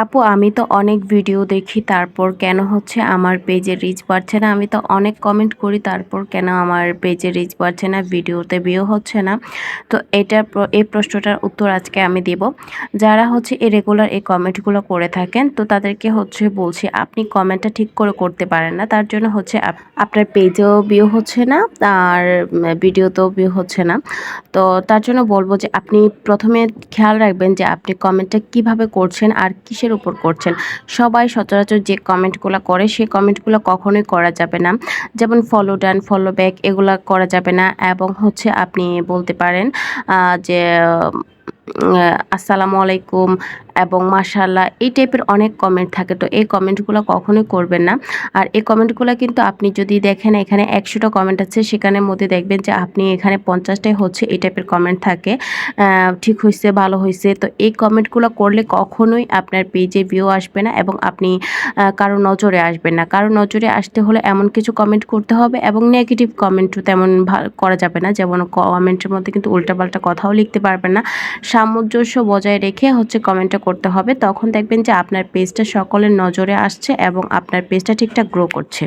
আপু, আমি তো অনেক ভিডিও দেখি, তারপর কেন হচ্ছে আমার পেজে রিচ বাড়ছে না? আমি তো অনেক কমেন্ট করি, তারপর কেন আমার পেজে রিচ বাড়ছে না? ভিডিওতে ভিউ হচ্ছে না। তো প্র- এই প্রশ্নটার উত্তর আজকে আমি দেব। যারা হচ্ছে এই রেগুলার এই কমেন্টগুলো করে থাকেন, তো তাদেরকে হচ্ছে বলছি, আপনি কমেন্টটা ঠিক করে করতে পারেন না। তার জন্য হচ্ছে আপ- আপনার পেজেও ভিউ হচ্ছে না, আর ভিডিওতেও ভিউ হচ্ছে না। তো তার জন্য বলব যে, আপনি প্রথমে খেয়াল রাখবেন যে, আপনি কমেন্টটা কীভাবে করছেন, আর কিসের উপর করছেন। সবাই সচরাচর যে কমেন্টগুলো করে, সেই কমেন্টগুলো কখনোই করা যাবে না। যেমন ফলো ডান ফলো ব্যাক এগুলা করা যাবে না। এবং হচ্ছে আপনি বলতে পারেন যে আসসালামু আলাইকুম এবং মাশাল্লাহ এই টাইপের অনেক কমেন্ট থাকে। তো এই কমেন্টগুলো কখনোই করবেন না। আর এই কমেন্টগুলো কিন্তু আপনি যদি দেখেন, এখানে একশোটা কমেন্ট আছে, সেখানের মধ্যে দেখবেন যে আপনি এখানে পঞ্চাশটাই হচ্ছে এই টাইপের কমেন্ট থাকে। ঠিক হয়েছে ভালো হয়েছে তো এই কমেন্টগুলো করলে কখনোই আপনার পেজে ভিউ আসবে না এবং আপনি কারও নজরে আসবেন না। কারও নজরে আসতে হলে এমন কিছু কমেন্ট করতে হবে এবং নেগেটিভ কমেন্টও তেমন করা যাবে না। যেমন কমেন্টের মধ্যে কিন্তু উল্টাপাল্টা কথাও লিখতে পারবেন না। সামঞ্জস্য বজায় রেখে হচ্ছে কমেন্টটা করতে হবে। তখন দেখবেন যে আপনার পেজটা সকলের নজরে আসছে এবং আপনার পেজটা ঠিকঠাক গ্রো করছে।